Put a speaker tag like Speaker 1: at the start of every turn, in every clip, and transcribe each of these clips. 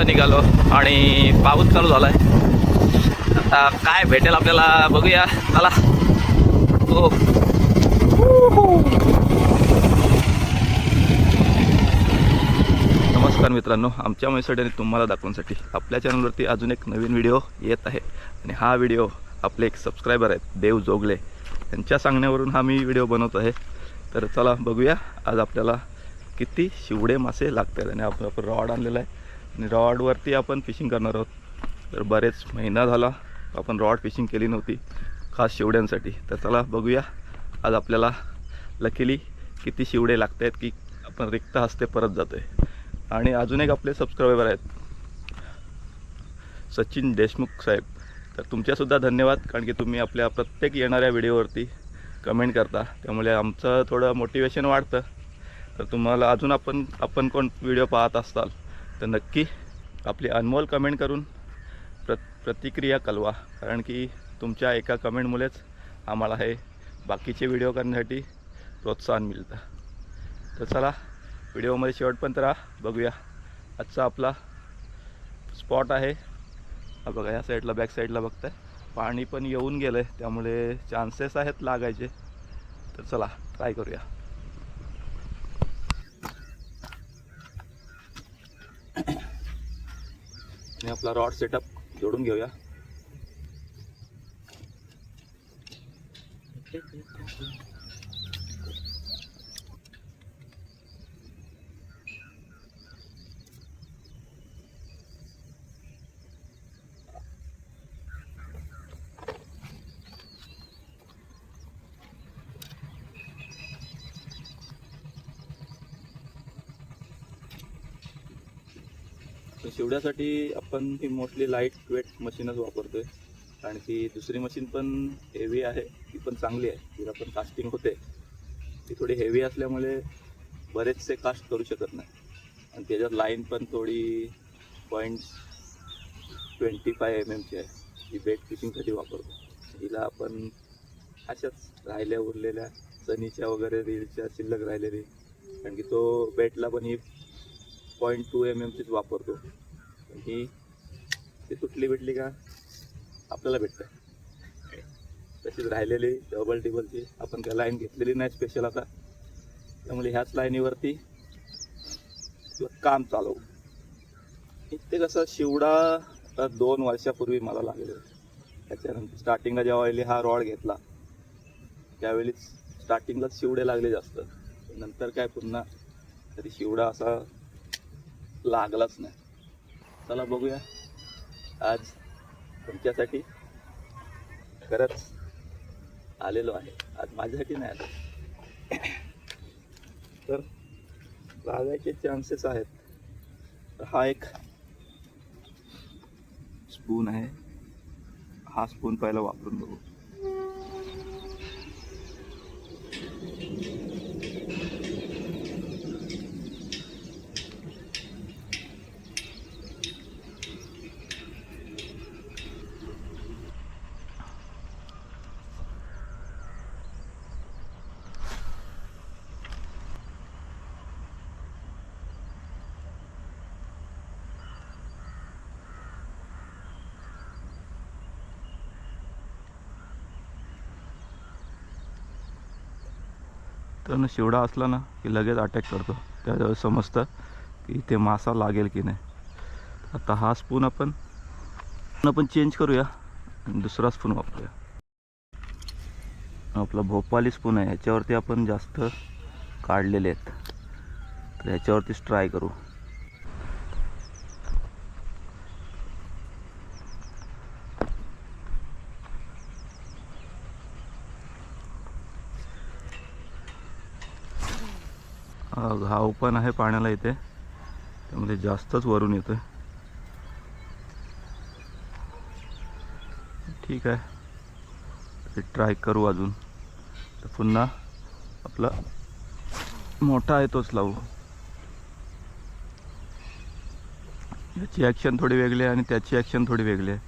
Speaker 1: फिशिंगला निघालो आणि पाऊस चालू झाला आहे आता काय भेटेल आपल्याला बघूया. चला. हो. नमस्कार मित्रांनो. आमच्या मैसडीने तुम्हाला दाखवण्यासाठी आपल्या चॅनलवरती अजून एक नवीन व्हिडिओ येत आहे. आणि हा व्हिडिओ आपले एक सबस्क्रायबर आहेत देव जोगले. त्यांच्या सांगण्यावरून हा मी व्हिडिओ बनवत आहे. तर चला बघूया. आज आपल्याला किती शिवडे मासे लागतात आणि आपण आपण रॉड आणलेला आहे. आणि रॉडवरती आपण फिशिंग करणार आहोत. तर बरेच महिना झाला आपण रॉड फिशिंग केली नव्हती खास शिवड्यांसाठी. तर चला बघूया आज आपल्याला लकीली किती शिवडे लागत आहेत की आपण रिक्त हस्ते परत जातो आहे आणि अजून एक आपले सबस्क्रायबर आहेत. सचिन देशमुख साहेब. तर तुमच्यासुद्धा धन्यवाद कारण की तुम्ही आपल्या प्रत्येक येणाऱ्या व्हिडिओवरती कमेंट करता. त्यामुळे आमचं थोडं मोटिवेशन वाढतं. तर तुम्हाला अजून आपण आपण कोण व्हिडिओ पाहत असाल तर नक्की आपली अनमोल कमेंट करून प्र प्रतिक्रिया कळवा कारण की तुमच्या एका कमेंटमुळेच आम्हाला हे बाकीचे व्हिडिओ करण्यासाठी प्रोत्साहन मिळतं. तर चला व्हिडिओमध्ये शेवटपर्यंत राहा बघूया. आजचा आपला स्पॉट आहे. हा बघा या साईडला बॅक साईडला बघताय. पाणी पण येऊन गेलं आहे त्यामुळे चान्सेस आहेत लागायचे. तर चला ट्राय करूया. आणि आपला रॉड सेटअप जोडून घेऊया. शिवड्यासाठी आपण ही मोस्टली लाइट वेट मशीनच वापरतोय. कारण की दुसरी मशीन पण हेवी आहे ती पण चांगली आहे. तिला पण कास्टिंग होते. ती थोडी हेवी असल्यामुळे बरेचसे कास्ट करू शकत नाही. आणि त्याच्यात लाईन पण थोडी पॉईंट ट्वेंटी फाय एम एमची आहे. ही बेट फिशिंगसाठी वापरतो. हिला आपण अशाच राहिल्या उरलेल्या सनीच्या वगैरे रीलच्या शिल्लक राहिलेली. कारण की तो बेटला पण ही पॉईंट टू एम एमचीच वापरतो. ही ती तुटली भेटली का? आपल्याला भेटतं. तशीच राहिलेली डबल टेबलची आपण त्या लाईन घेतलेली नाही स्पेशल आता. त्यामुळे ह्याच लाईनीवरती काम चालवू इथे कसं शिवडा दोन वर्षापूर्वी मला लागले त्याच्यानंतर स्टार्टिंगला जेव्हा हा रॉड घेतला त्यावेळी स्टार्टिंगलाच शिवडे लागले जास्त. नंतर काय पुन्हा कधी शिवडा असा लागलाच नाही. चला बघूया. आज तुमच्यासाठी खरंच आलेलो आहे. आज माझ्यासाठी नाही आलो तर लागायचे चान्सेस आहेत. तर हा एक स्पून आहे. हा स्पून पहिला वापरून बघू. तर शिवडा असला ना की लगेच अटॅक करतो. त्यावेळेस समजतं की इथे मासा लागेल की नाही. आता हा स्पून आपण आपण चेंज करूया आणि दुसरा स्पून वापरूया. आपला भोपाली स्पून आहे. ह्याच्यावरती आपण जास्त काढलेले आहेत. तर ह्याच्यावरतीच ट्राय करू. हा ओपन पण आहे पाण्याला इथे. त्यामध्ये जास्तच वरून येतोय. ठीक आहे. ट्राय करू अजून. तर पुन्हा आपला मोठा आहे तोच लावू. याची ॲक्शन थोडी वेगळी आहे आणि त्याची ॲक्शन थोडी वेगळी आहे.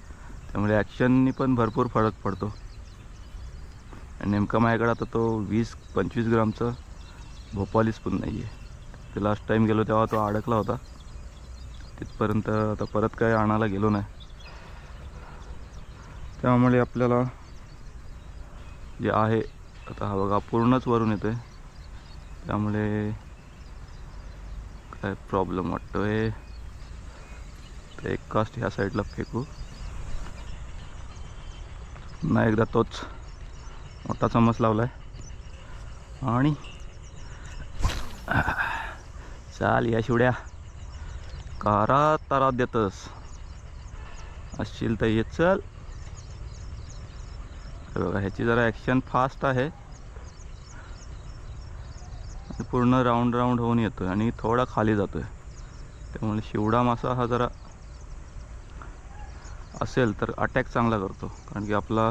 Speaker 1: त्यामुळे ॲक्शननी पण भरपूर फरक पडतो. आणि नेमका माझ्याकडे आता तो वीस पंचवीस ग्रामचं भोपालीच पण नाही आहे ते लास्ट टाईम गेलो तेव्हा तो अडकला होता. तिथपर्यंत आता परत काय आणायला गेलो नाही. त्यामुळे आपल्याला जे आहे आता हा बघा पूर्णच वरून येतोय. त्यामुळे काय प्रॉब्लेम वाटतोय? तर एक कास्ट ह्या साईडला फेकू. नाही एकदा तोच मोठा चमच लावलाय. आणि चाल या शिवड्या. कारा तारा देतस. असशील तर येत चल. बघा ह्याची जरा ॲक्शन फास्ट आहे. पूर्ण राऊंड राऊंड होऊन येतोय आणि थोडा खाली जातोय. त्यामुळे शिवडा मासा हा जरा असेल तर अटॅक चांगला करतो. कारण की आपला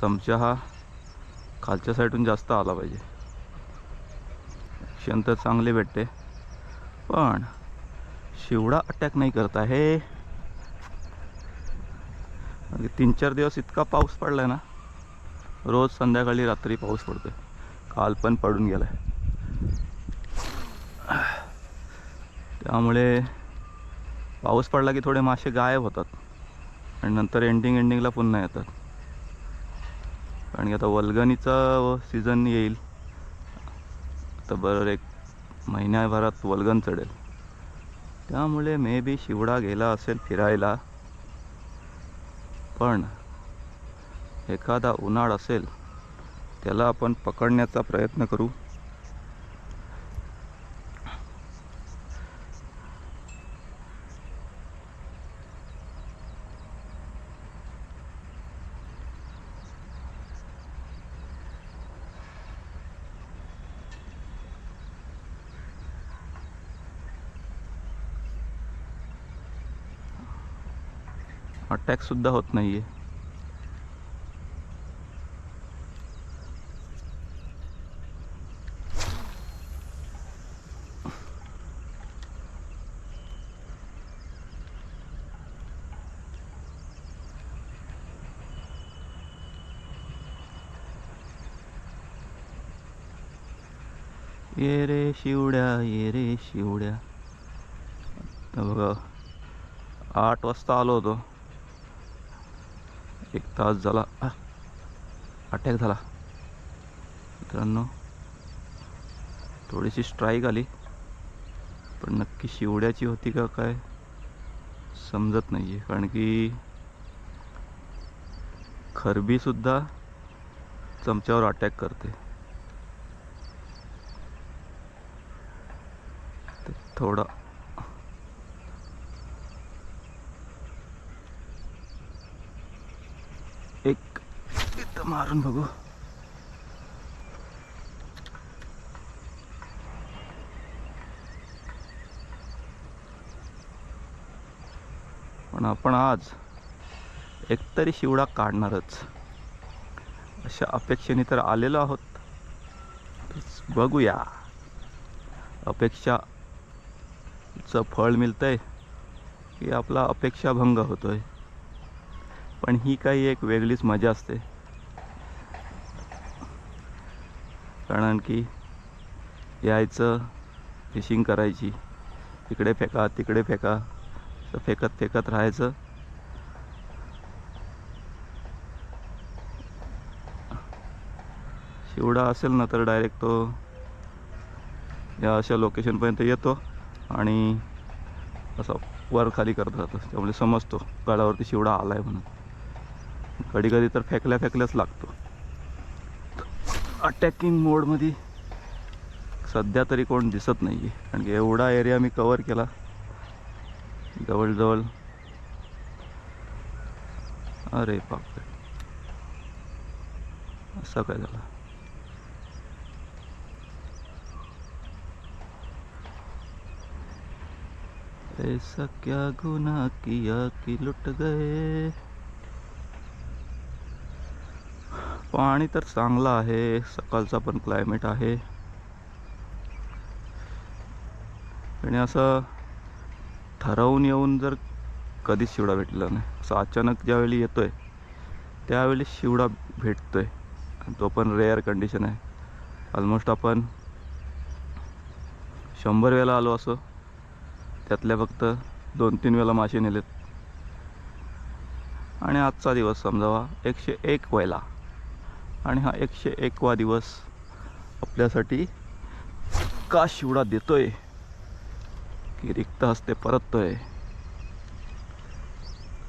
Speaker 1: चमचा हा खालच्या साईडून जास्त आला पाहिजे. ॲक्शन तर चांगली भेटते. पण शिवडा अटॅक नाही करत आहे. तीन चार दिवस इतका पाऊस पडलाय ना रोज संध्याकाळी रात्री पाऊस पडतोय. काल पण पडून गेलाय. त्यामुळे पाऊस पडला की थोडे मासे गायब होतात. आणि नंतर एंडिंग एंडिंगला पुन्हा येतात. कारण की आता वल्गणीचा सीझन येईल. तर बरं एक महिन्याभरात वल्गन चढेल. त्यामुळे मे बी शिवडा गेला असेल फिरायला. पण एखादा उन्हाळ असेल त्याला आपण पकडण्याचा प्रयत्न करू. अटॅक सुद्धा होत नाहीये. ये रे शिवड्या ये रे शिवड्या. आता बघा आठ वाजता आलो होतो. एक तास झाला. अटॅक झाला. मित्रांनो थोडीशी स्ट्राईक आली. पण नक्की शिवड्याची होती का काय समजत नाही आहे कारण की खरबीसुद्धा चमच्यावर अटॅक करते. थोडा एक इथं मारून बघू. पण आपण आज एकतरी शिवडा काढणारच. अशा अपेक्षेने तर आलेलो आहोत. बघूया. अपेक्षाचं फळ मिळतंय की आपला अपेक्षाभंग होतोय. पण ही काही एक वेगळीच मजा असते. कारण की यायचं फिशिंग करायची. तिकडे फेका तिकडे फेका. असं फेकत फेकत राहायचं. शिवडा असेल ना तर डायरेक्ट तो या अशा लोकेशनपर्यंत येतो आणि असं वर खाली करत राहतो. त्यामुळे समजतो गडावरती शिवडा आला आहे म्हणून. कधी कधी तर फेकल्या फेकल्याच लागतो. अटॅकिंग मोडमध्ये सध्या तरी कोण दिसत नाही आहे कारण की एवढा एरिया मी कवर केला. जवळजवळ. अरे बापरे. असं काय झालं? ऐसा क्या गुना किया कि लुट गए? पाणी तर चांगलं आहे. सकाळचा पण क्लायमेट आहे. आणि असं ठरवून येऊन जर कधीच शिवडा भेटलेला नाही. असं अचानक ज्यावेळी येतो आहे त्यावेळी शिवडा भेटतो आहे तो पण रेअर कंडिशन आहे. ऑलमोस्ट आपण शंभर वेळेला आलो असो त्यातल्या फक्त दोन तीन वेळा मासे नेलेत. आणि आजचा दिवस समजावा एकशे एक वेळेला. आणि हा एकशे एकवा दिवस आपल्यासाठी का शिवडा देतोय? की रिक्त हस्ते परततोय?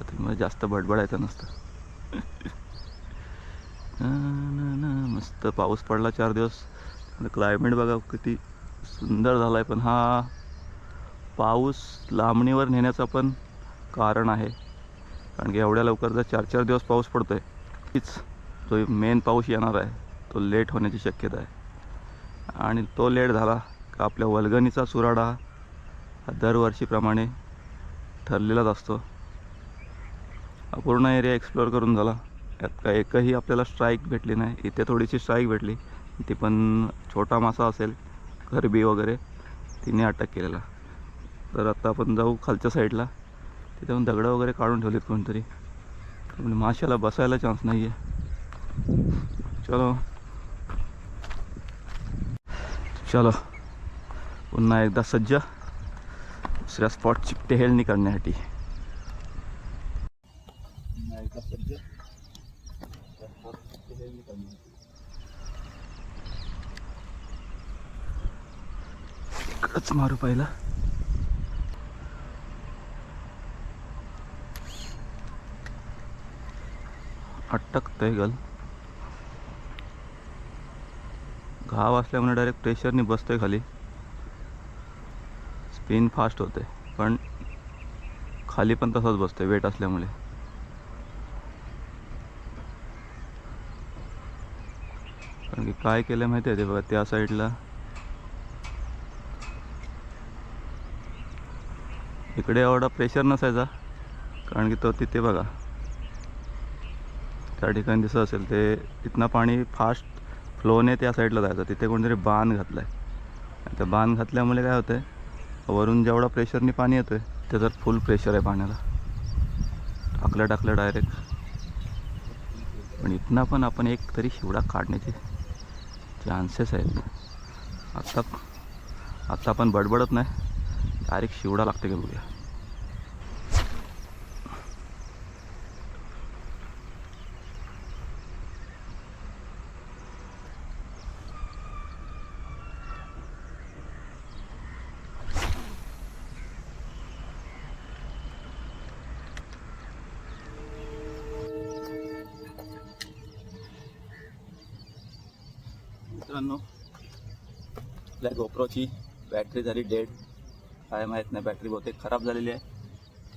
Speaker 1: तुम्हाला मला जास्त बडबडायचं नसतं. ना, ना. मस्त पाऊस पडला चार दिवस. क्लायमेट बघा किती सुंदर झाला आहे पण हा पाऊस लांबणीवर नेण्याचं पण कारण आहे. कारण की एवढ्या लवकर जर चार चार दिवस पाऊस पडतो आहे तीच जो मेन पाऊस येणार आहे. तो लेट होण्याची शक्यता आहे. आणि तो लेट झाला का आपल्या वल्गणीचा सुराडा हा दरवर्षीप्रमाणे ठरलेलाच असतो. पूर्ण एरिया एक्सप्लोअर करून झाला. यात का एकही आपल्याला स्ट्राईक भेटली नाही. इथे थोडीशी स्ट्राईक भेटली. ती पण छोटा मासा असेल गरबी वगैरे तिने अटक केलेला. तर आता आपण जाऊ खालच्या साईडला तिथे दगडं वगैरे काढून ठेवलीत कोणतरी. म्हणजे माशाला बसायला चान्स नाही आहे चलो। चलो। पुन्हा एकदा सज्ज। दुसऱ्या स्पॉटची टेहेळणी करण्यासाठी करण्यासाठी. इकडंच मारू पहिला। अटकतंय गल। घाव असल्यामुळे डायरेक्ट प्रेशरनी बसतोय खाली. स्पिन फास्ट होते पण खाली पण तसाच बसतोय वेट असल्यामुळे. कारण की काय केलं माहिती आहे ते बघा त्या साईडला इकडे एवढा प्रेशर नसायचा कारण की तो तिथे बघा. त्या ठिकाणी दिसत असेल ते तिथनं पाणी फास्ट फ्लोने त्या साईडला जायचं. तिथे कोणतरी बांध घातला आहे त्या बांध घातल्यामुळे काय होतं आहे वरून जेवढा प्रेशरने पाणी येतं आहे त्याच्यात फुल प्रेशर आहे पाण्याला. टाकलं टाकलं डायरेक्ट पण इथनं पण आपण एक तरी शिवडा काढण्याचे चान्सेस आहेत. आत्ता आत्ता आपण बडबडत नाही. डायरेक्ट शिवडा लागते का बघूया. मित्रांनो आपल्या गोप्रोची बॅटरी झाली डेड काय माहीत नाही बॅटरी बहुतेक खराब झालेली आहे.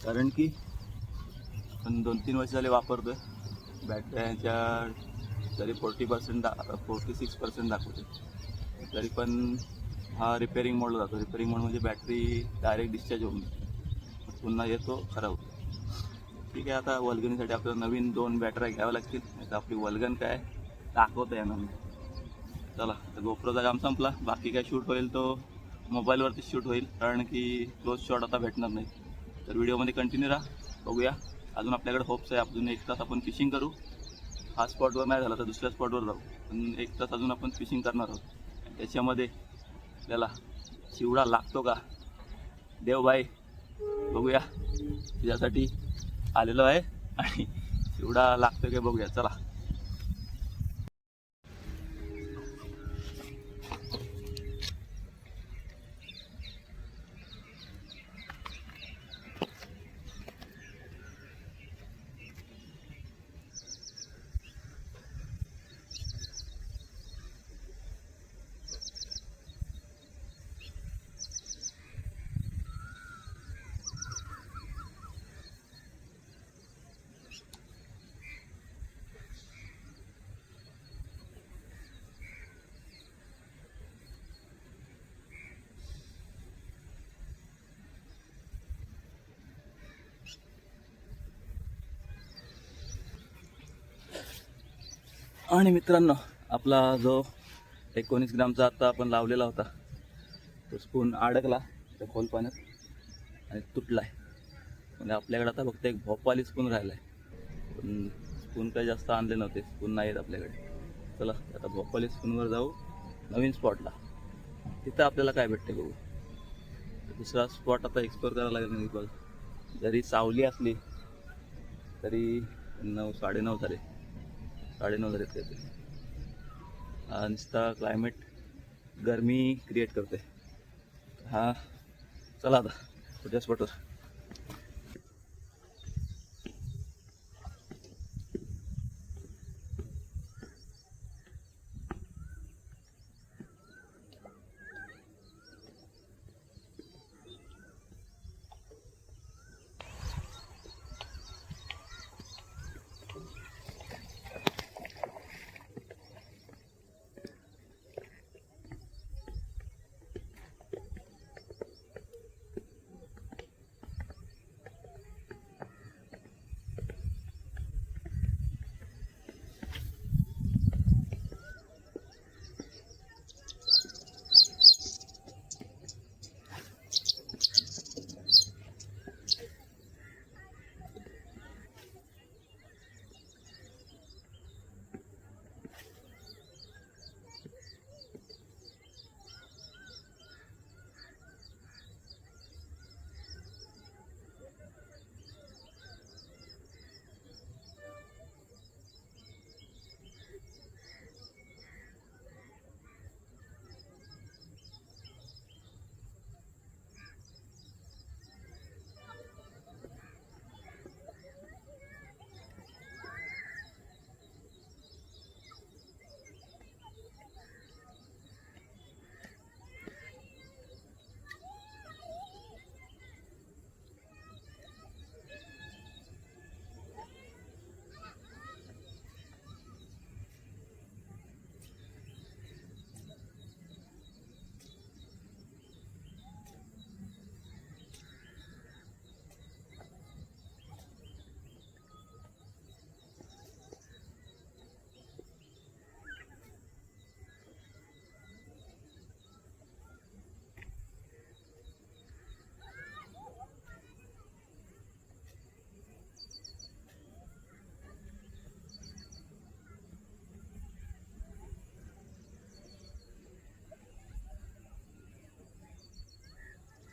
Speaker 1: कारण की पण दोन तीन वर्ष झाले वापरतो बॅटऱ्यांच्या तरी फोर्टी पर्सेंट दा फोर्टी सिक्स पर्सेंट दाखवते तरी पण हा रिपेअरिंग मोडला जातो. रिपेअरिंग मोड म्हणजे बॅटरी डायरेक्ट डिस्चार्ज होऊन पुन्हा येतो खराब होतो. ठीक आहे आता वल्गणीसाठी आपल्याला नवीन दोन बॅटऱ्या घ्याव्या लागतील. आता आपली वल्गन काय दाखवता येणार नाही गोप्रोचा काम संपला. बाकी काय शूट होईल तो मोबाईलवरती शूट होईल. कारण की क्लोज शॉट आता भेटणार नाही तर व्हिडिओमध्ये कंटिन्यू राहा. बघूया. अजून आपल्याकडे होप्स आहे. अजून एक तास आपण फिशिंग करू. हा स्पॉटवर नाही झाला तर दुसऱ्या स्पॉटवर जाऊ. पण एक तास अजून आपण फिशिंग करणार आहोत. त्याच्यामध्ये आपल्याला चिवडा लागतो का? देवबाई बघूया. त्याच्यासाठी आलेलो आहे. आणि चिवडा लागतो का बघूया. चला. आणि मित्रांनो आपला जो एकोणीस ग्रामचा आता आपण लावलेला होता तो स्पून अडकला त्या खोल पाण्यात आणि तुटला आहे म्हणजे आपल्याकडे आता फक्त एक भोपाली स्पून राहिला आहे पण स्पून काही जास्त आणले नव्हते स्पून नाही आहेत आपल्याकडे. चला आता भोपाली स्पूनवर जाऊ नवीन स्पॉटला तिथं आपल्याला काय भेटते बघू? दुसरा स्पॉट आता एक्सप्लोअर करायला लागेल नाही बघ जरी सावली असली तरी नऊ साडेनऊ झाले. साडेनऊ झाले येते हा नुसता क्लायमेट गरमी क्रिएट करते हा चला आता पुढच्या स्पॉटवर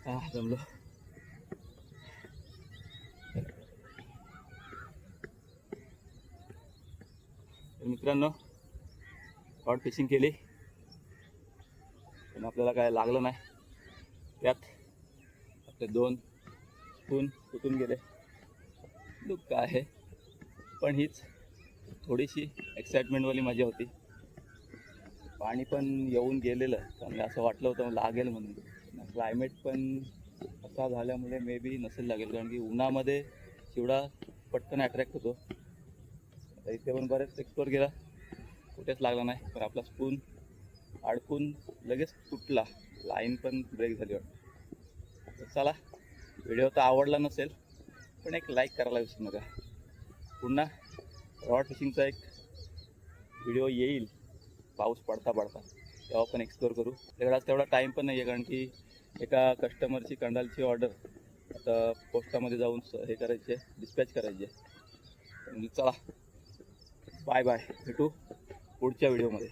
Speaker 1: हा जमलो तर मित्रांनो स्पॉट फिशिंग केली. पण आपल्याला काय लागलं नाही. त्यात आपले दोन खून तुटून गेले. दुःख आहे. पण हीच थोडीशी एक्साइटमेंटवाली मजा होती. पाणी पण येऊन गेलेलं. त्यामुळे असं वाटलं होतं लागेल म्हणून. क्लायमेट पण असा झाल्यामुळे मे बी नसेल लागेल कारण की उन्हामध्ये चिवडा पटकन अट्रॅक्ट होतो. आता इथे पण बरेच एक्सप्लोर केला कुठेच लागला नाही पण आपला स्पून अडकून लगेच तुटला. लाईन पण ब्रेक झाली वाटतं. तर चला व्हिडिओ तर आवडला नसेल पण एक लाईक करायला विसरू नका. पुन्हा रॉड फिशिंगचा एक व्हिडिओ येईल. पाऊस पडता पडता तेव्हा पण एक्सप्लोर करू. तेवढा तेवढा टाईम पण नाही आहे कारण की एका कस्टमरची कंडालची ऑर्डर आता पोस्टामध्ये जाऊन स- हे करायचे डिस्पॅच करायचे म्हणजे चला बाय बाय भेटू पुढच्या व्हिडिओमध्ये